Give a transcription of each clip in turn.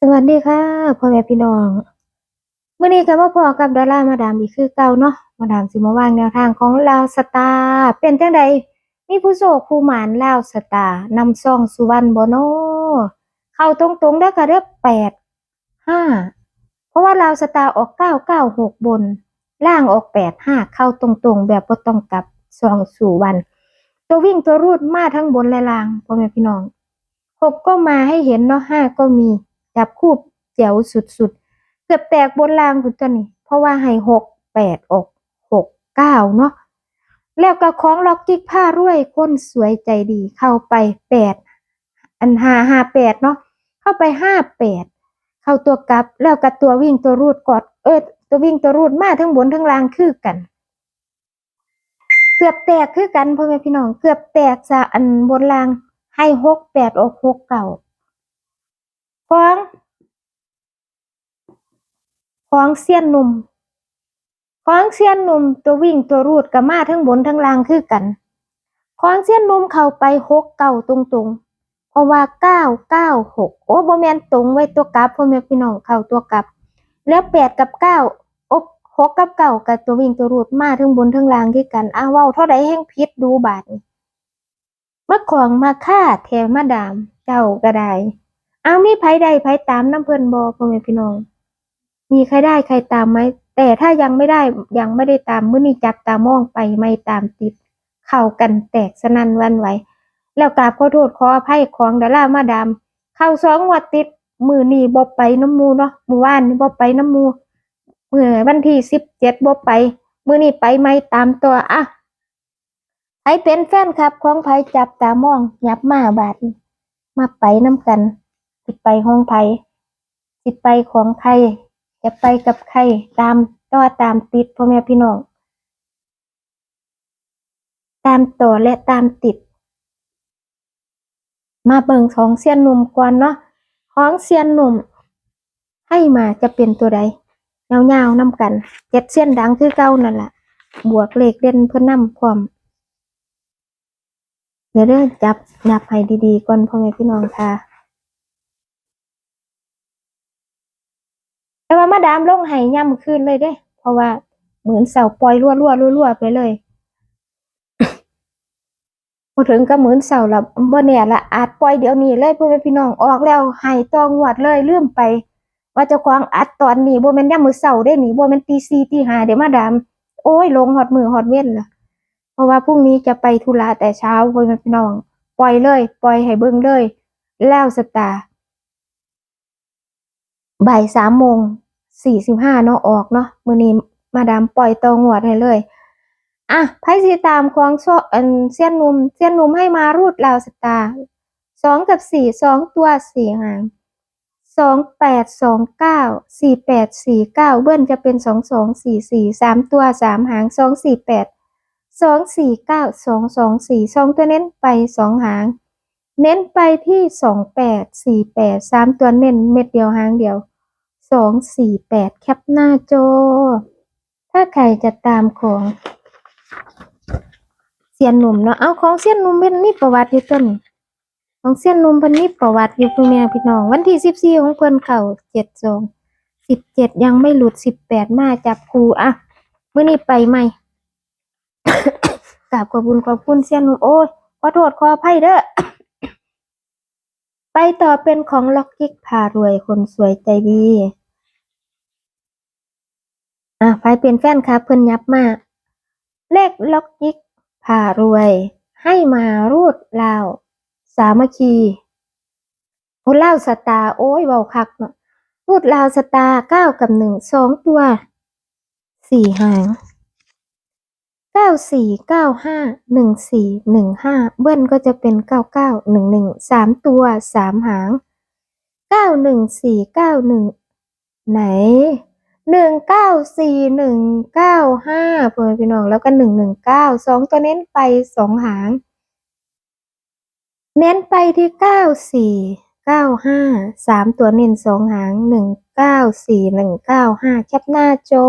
สวัสดีค่ะพ่อแม่พี่น้องเมื้อนี้ก็มาพอกับดารามาดามอีกคือเก่าเนาะมาดามสิมาวางแนวทางของลาวสตาร์เป็นจังใดมีผู้โชคผู้หมานลาวสตาร์นำซองสุวรรณบ่เนเข้าตรงๆเด้อค่ะเด้อ8 5เพราะว่าลาวสตาร์ออก996บน ล่างออก85เข้าตรงๆ แบบบ่ต้องกลับซองสุวรรณตัววิ่งตัวรูดมาทั้งบนและล่างพ่อแม่พี่น้องหกก็มาให้เห็นเนาะห้าก็มี จับคู่แจ๋วสุดๆ เกือบแตกบนรางคุณตัวนี้ เพราะว่าให้หกแปดออกหกเก้าเนาะแล้วก็ของล็อกจิกผ้ารวยคนสวยใจดีเข้าไปแปดอันห้าห้าแปดเนาะเข้าไปห้าแปดเข้าตัวกลับแล้วก็ตัววิ่งตัวรูดกอดเออตัววิ่งตัวรูดมาทั้งบนทั้งล่างคือกัน เกือบแตกคือกันพ่อแม่พี่น้องเกือบแตกจากอันบนรางให้หกแปดออกหกเก่า ของของเสี้ยนหนุ่มของเสี้ยนหนุ่มตัววิ่งตัวรูดกับมาทั้งบนทั้งล่างคือกันของเสี้ยนหนุ่มเข้าไปหกเก่าตรงๆ เพราะว่าเก้าเก้าหกโอ้บ่แมนตรงไว้ตัวกลับพ่อแม่พี่น้องเข้าตัวกลับ แล้วแปดกับเก้าโอหกกับเก้ากับตัววิ่งตัวรูดมาทั้งบนทั้งล่างคือกันอ้าวเว้าเท่าใดแห่งพิษดูบาดนี้มาของมาฆ่าแถมมาดาม เจ้าก็ได้ อาวมีไผใดไผตามน้ำเพิ่นบอพ่อแม่พี่น้อง มีใครได้ใครตามไหมแต่ถ้ายังไม่ได้ยังไม่ได้ตามมื้อนี้จับตามองไปไม่ตามติด เข้ากันแตกสนั่นวันไหว แล้วกราบขอโทษขออภัยของดารามาดาม เข้าสองวัดติดมือนี้บ่ไปน้ำมูเนาะมื้อวานนี้บ่ไปน้ำมูมื้อวันที่สิบเจ็ดบ่ไป มือนี้ไปไม่ตามตัวอะไผเป็นแฟนคลับของไผจับตามองยับมาบาดมาไปน้ำกัน สิไปห้องไผสิไปของใครจะไปกับใครตามต่อตามติดพ่อแม่พี่น้อง ตามต่อและตามติด มาเบิ่งของเซียนหนุ่มก่อนเนาะของเซียนหนุ่ม ให้มาจะเป็นตัวใดเงาวๆน้ำกันเจ็ดเส้นดังคือเก้านั่นแหละบวกเลขเด่นเพื่อนนำพร้อมเดี๋ยวเรื่องจับนับให้ดีๆก่อนพ่อแม่พี่น้องค่ะ แต่ว่ามาดามลงให้ย่ำคืนเลยเด้ เพราะว่าเหมือนเสาปล่อยรั่วรั่วรั่วๆไปเลยพอถึงก็เหมือนเสาละบ่เนี่ยละอาจปล่อยเดี๋ยวนี้เลยพ่อแม่พี่น้องออกแล้วให้ตองหวดเลยลืมไป ว่าเจ้าของอัดตอนนี้บ่แม่นย่ำมือเสาได้หนีบ่แม่นตีสี่ตีห้าเดี๋ยวมาดาม โอ้ยลงหอดมือหอดเว้นล่ะเพราะว่าพรุ่งนี้จะไปธุระแต่เช้าพ่อแม่พี่น้อง ปล่อยเลย ปล่อยให้เบิ่งเลย แล้วสตาร์ บ่ายสามโมงสี่สิบห้าเนาะออกเนาะมือนี้มาดามปล่อยตองวดให้เลย อะไพ่สีตามของโซอันเสี้ยนหนุ่มเสี้ยนหนุ่มให้มารูดลาวสตาสองกับสี่สองตัวสี่หางสองแปดสองเก้าสี่แปดสี่เก้าเบิ้ลจะเป็นสองสองสี่สี่สามตัวสามหางสองสี่แปดสองสี่เก้าสองสองสี่สองตัวเน้นไปสองหาง เน้นไปที่สองแปดสี่แปดสามตัวเน้นเม็ดเดียวหางเดียวสองสี่แปดแคปหน้าจอ ถ้าใครจะตามของเซียนหนุ่มเนาะ เอาของเซียนหนุ่มเป็นมีประวัติอยู่ต้นของเซียนหนุ่มเป็นมีประวัติอยู่พ่แม่พี่น้อง วันที่สิบสี่ของเพิ่นเข่าเจ็ดสองสิบเจ็ดยังไม่หลุดสิบแปดมาจับครูอะเมื่อนี้ไปใหมกราบขอบคุณขอบคุณเซียนหนุ่มโอ้ยขอโทษขออภัยเด้อ ไปต่อเป็นของล็อกกิกพารวยคนสวยใจดี อะไปเป็นแฟนครับเพิ่นยับมาก เลขล็อกกิกพารวย ให้มารูดลาว สามัคคีโอ้ลาวสตาโอ้ยเว้าคักเนาะรูดลาวสตาเก้ากับหนึ่งสองตัวสี่หาง เก้าสี่เก้าห้าหนึ่งสี่หนึ่งห้าเบิ้ลก็จะเป็นเก้าเก้าหนึ่งหนึ่งสามตัวสามหางเก้าหนึ่งสี่เก้าหนึ่งไหนหนึ่งเก้าสี่หนึ่งเก้าห้าเพื่อนพี่น้องแล้วก็หนึ่งหนึ่งเก้าสองตัวเน้นไปสองหาง เน้นไปที่เก้าสี่เก้าห้าสามตัวเน้นสองหางหนึ่งเก้าสี่หนึ่งเก้าห้าแคปหน้าจอ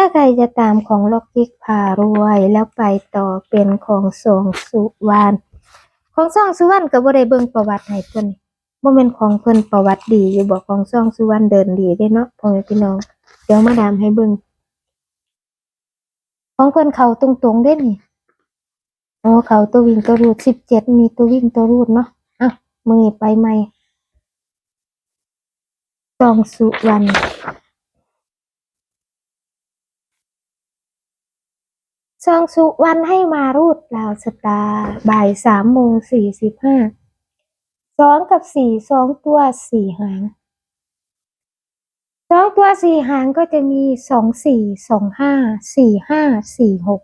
ถ้าใครจะตามของล็อกกิกพารวยแล้วไปต่อเป็นของสองสุวรรณของสองสุวรรณก็บ่ได้เบิ่งประวัติให้เพิ่นนี่บ่แม่นของเพิ่นประวัติดีอยู่บ่ของซ่องสุวรรณเดินดีเด้เนาะพ่อแม่พี่น้อง เดี๋ยวมาดามให้เบิ่งของเพิ่นเขาตรงๆเด้นี่โอ้เขาตัววิ่งตัวรูด17มีตัววิ่งตัวรูดเนาะอะมือไปใหม่ซ่องสุวรรณ ซองสุวรรณให้มารูดราวสตาบ่ายสามโมงสี่สิบห้าสองกับสี่สองตัวสี่หางสองตัวสี่หางก็จะมีสองสี่สองห้าสี่ห้าสี่หก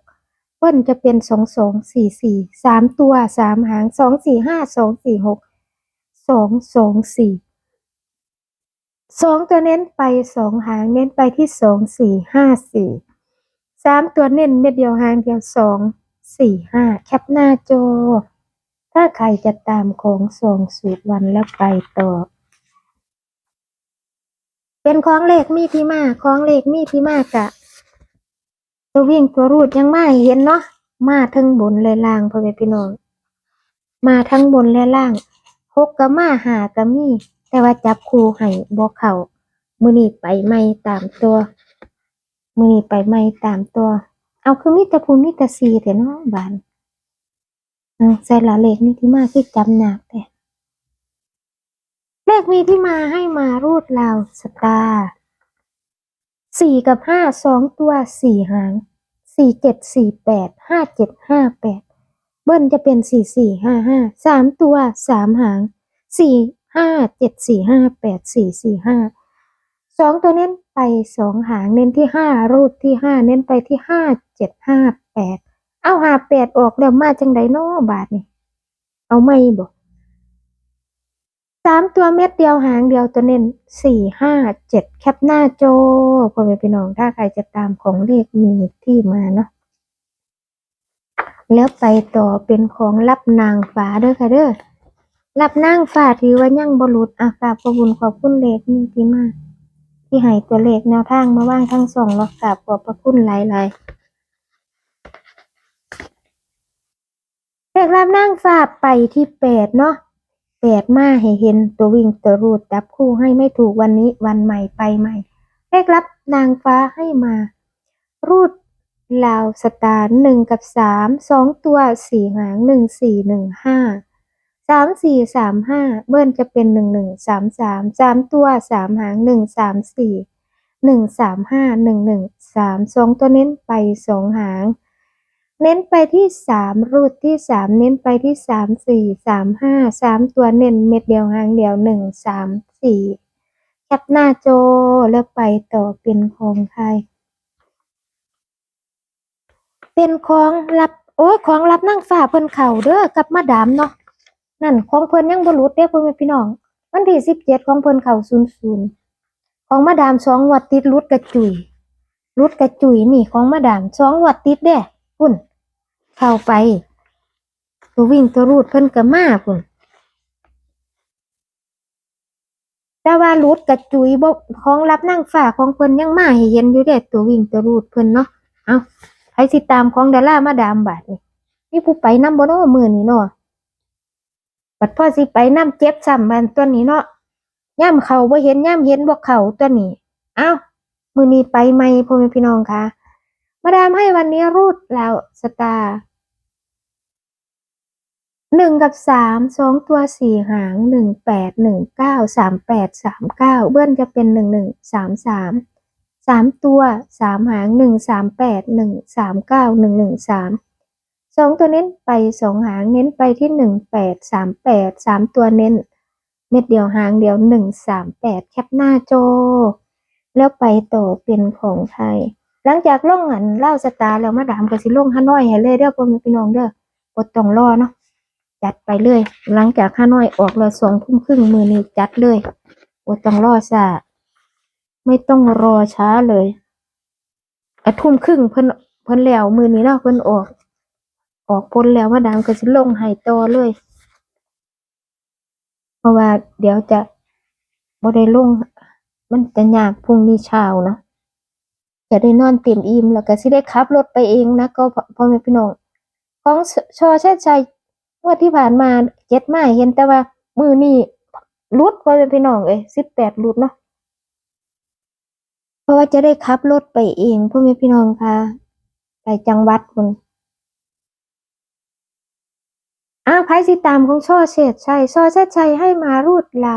เปิ้ลจะเป็นสองสองสี่สี่สามตัวสามหางสองสี่ห้าสองสี่หกสองสองสี่สองตัวเน้นไปสองหางเน้นไปที่สองสี่ห้าสี่ สามตัวเน้นเม็ดเดียวหางเดียวสองสี่ห้าแคปหน้าจอ ถ้าใครจะตามของส่งสูตรวันแล้วไปต่อ เป็นของเลขมีที่มาของเลขมีที่มากะ ตัววิ่งตัวรูดยังไม่เห็นเนาะมาทั้งบนและล่างพ่อแม่พี่น้อง มาทั้งบนและล่างหกกับมาหากับมีแต่ว่าจับคู่ให้บอกเขามือนีไปไม่ตามตัว มือนี้ไปไม่ตามตัว เอาคือมีแต่ภูมิมีแต่สีแต่เนาะบานเอาใส่ละเลขนี่ที่มาคือจำหนักแต่เลขมีที่มาให้มารูดราวสตาร์สี่กับห้าสองตัวสี่หางสี่เจ็ดสี่แปดห้าเจ็ดห้าแปดเบิ้ลจะเป็นสี่สี่ห้าห้าสามตัวสามหางสี่ห้าเจ็ดสี่ห้าแปดสี่สี่ห้าสองตัวเน้น ไปสองหางเน้นที่ห้ารูดที่ห้าเน้นไปที่ห้าเจ็ดห้าแปดเอาหาแปดออกแล้วมาจังไดเนาะบาทนี่เอาไม่บอกสามตัวเม็ดเดียวหางเดียวตัวเน้นสี่ห้าเจ็ดแคปหน้าโจพ่อแม่พี่น้องถ้าใครจะตามของเลขมีที่มาเนาะแล้วไปต่อเป็นของรับนางฟ้าเด้อค่ะเด้อรับนางฟ้าถือว่ายังบรุษอะกราบขอบคุญขอบคุณเลขมีที่มา ที่ให้ตัวเลขแนวทางมาว่างทั้งสองแล้วกราบขอบพระคุณหลายๆเลขรับนั่งฝาไปที่แปดเนาะแปดมาให้เห็นตัววิ่งตัวรูดจับคู่ให้ไม่ถูกวันนี้วันใหม่ไปใหม่เลขรับนางฟ้าให้มา รูดลาวสตาร์หนึ่งกับสามสองตัวสี่หางหนึ่งสี่หนึ่งห้า สามสี่สามห้าเบิ้ลจะเป็นหนึ่งหนึ่งสามสามสามตัวสามหางหนึ่งสามสี่หนึ่งสามห้าหนึ่งหนึ่งสามสองตัวเน้นไปสองหาง เน้นไปที่สามรูดที่สามเน้นไปที่สามสี่สามห้าสามตัวเน้นเม็ดเดียวหางเดียวหนึ่งสามสี่แคปหน้าโจแล้วไปต่อเป็นของใครเป็นของรับโอ้ยของรับนั่งฝ่าเพิ่นเข่าเด้อกับมาดามเนาะ นั่นของเพิ่นยังบ่หลุดเด้พ่อแม่พี่น้อง วันที่สิบเจ็ดของเพิ่นเข้าศูนย์ศูนย์ของมาดามสองวัดติดหลุดกระจุยหลุดกระจุยนี่ของมาดามสองวัดติดเด้พุ่นเข้าไป ตัววิ่งตัวรูดเพิ่นก็มาพุ่นแต่ว่าหลุดกระจุยบ่ของรับนั่งฝ่าของเพิ่นยังมาให้เห็นอยู่เด้ตัววิ่งตัวรูดเพิ่นเนาะเอาใครสิตามของดารามาดามบาดนี่มีผู้ไปนำบ่เนาะมื้อนี้เนาะ บัดพ่อสิไปน้ำเจ็บซ้ำมันตัวนี้เนาะย่ำเขาบ่เห็นย่ำเห็นบ่เขาตัวนี้ เอ้ามือนี้ไปไหมพ่อแม่พี่น้องคะมาดามให้วันนี้รูดแล้วสตาร์หนึ่งกับสามสองตัวสี่หางหนึ่งแปดหนึ่งเก้าสามแปดสามเก้าเบิ้ลจะเป็นหนึ่งหนึ่งสามสามสามตัวสามหางหนึ่งสามแปดหนึ่งสามเก้าหนึ่งหนึ่งสาม สองตัวเน้นไปสองหางเน้นไปที่หนึ่งแปดสามแปดสามตัวเน้น เม็ดเดียวหางเดียวหนึ่งสามแปดแคปหน้าโจ แล้วไปต่อเป็นของไทย หลังจากล่องอันเล่าสตาร์แล้วมาดามก็สิล่องฮานอยให้เลยเด้อพ่อแม่พี่น้องเด้อบดต้องรอเนาะจัดไปเลย หลังจากฮานอยออกแล้วสองทุ่มครึ่งมือนี้จัดเลยบดต้องรอซะไม่ต้องรอช้าเลยอะทุ่มครึ่งเพิ่นเพิ่นแล้วมือนี้เนาะเพิ่นออก ออกพ้นแล้วมาดามก็สิลงให้ต่อเลย เพราะว่าเดี๋ยวจะบ่ได้ลง มันจะยากพรุ่งนี้เช้านะจะได้นอนเต็มอิ่มแล้วก็สิได้ขับรถไปเองนะก็พ่อแม่พี่น้องของชอเช่ชัยงวดที่ผ่านมาเจ็ดมาเห็นแต่ว่ามือนี่รุดพ่อแม่พี่น้องเอ้ยสิบแปดรุดเนาะเพราะว่าจะได้ขับรถไปเองพ่อแม่พี่น้องค่ะไปจังหวัดคุณ อ้าวไพ่สิตามของช่อเฉดชัยช่อเฉดชัยให้มารูดเรา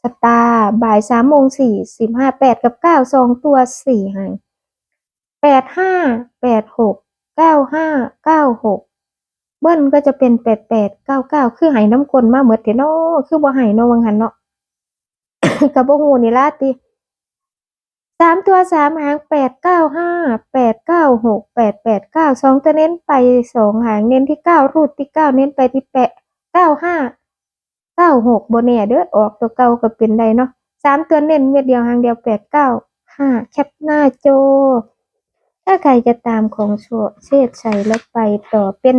สตาร์บ่ายสามโมงสี่สิบห้าแปดกับเก้าสองตัวสี่หางแปดห้าแปดหกเก้าห้าเก้าหกเบิ้ลก็จะเป็นแปดแปดเก้าเก้าคือไหน้ำกลมาเหมือนเถอะเนาะคือบ่ไหเนวังหันเนาะกับบงูนี่ล่ะติ สามตัวสามหางแปดเก้าห้าแปดเก้าหกแปดแปดเก้าสองตัวเน้นไปสองหางเน้นที่เก้ารูดที่เก้าเน้นไปที่แปดเก้าห้าเก้าหกบนเนี่ยเด้อออกตัวเก่าก็เป็นได้เนาะสามตัวเน้นเม็ดเดียวหางเดียวแปดเก้าห้าแคปหน้าโจ ถ้าใครจะตามของโชเชษชัยแล้วไปต่อเป็น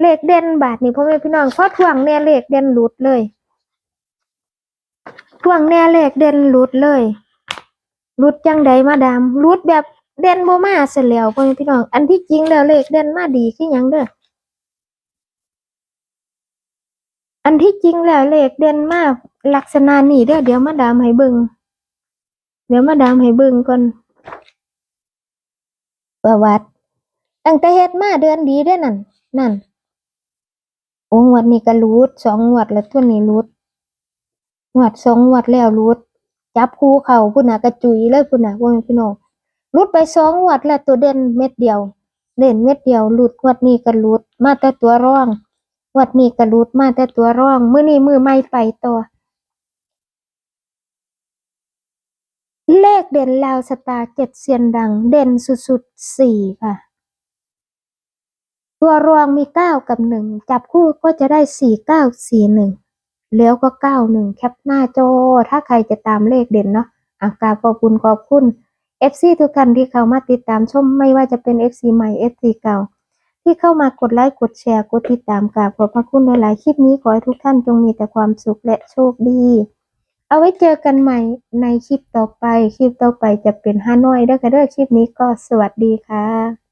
เลขเด่นบาทนี่พ่อแม่พี่น้องเพราะทวงแน่เลขเด่นหลุดเลยทวงแน่เลขเด่นหลุดเลย หลุดจังใดมาดามหลุดแบบเด่นบ่มาเสร็จแล้วพ่อแม่พี่น้อง อันที่จริงแล้วเลขเด่นมาดีคือหยังเด้ออันที่จริงแล้วเลขเด่นมาลักษณะนี้เด้อเดี๋ยวมาดามให้เบิ่งเดี๋ยวมาดามให้เบิ่งก่อนประวัติตั้งแต่เฮ็ดมาเดือนดีเด้อนั่น นั่นโอ้งวดนี้ก็รูดสองงวดแล้วตัวนี้รูดงวดสองงวดแล้วรูด จับคู่เขาพุ่นนะกระจุยเลยพุ่นนะว่าแม่นพี่น้องรูดไปสองงวดแล้วตัวเด่นเม็ดเดียวเด่นเม็ดเดียวรูดงวดนี้ก็รูดมาแต่ตัวร่องงวดนี้ก็รูดมาแต่ตัวร่องมื้อนี้มือใหม่ไปต่อเลขเด่นลาวสตาเจ็ดเซียนดัง เด่นสุดๆสี่ค่ะ ตัวรองมีเก้ากับหนึ่งจับคู่ก็จะได้สี่เก้าสี่หนึ่ง แล้วก็เก้าหนึ่งแคปหน้าจอ ถ้าใครจะตามเลขเด่นเนาะอากาบขอบคุณขอบคุณ FC ทุกท่านที่เข้ามาติดตามชมไม่ว่าจะเป็น FC ใหม่ FC เก่า ที่เข้ามากดไลค์กดแชร์กดติดตามกราบขอบพระคุณหลายๆคลิปนี้ขอให้ทุกท่านจงมีแต่ความสุขและโชคดี เอาไว้เจอกันใหม่ในคลิปต่อไป คลิปต่อไปจะเป็นฮานอยเด้อค่ะเด้อคลิปนี้ก็สวัสดีค่ะ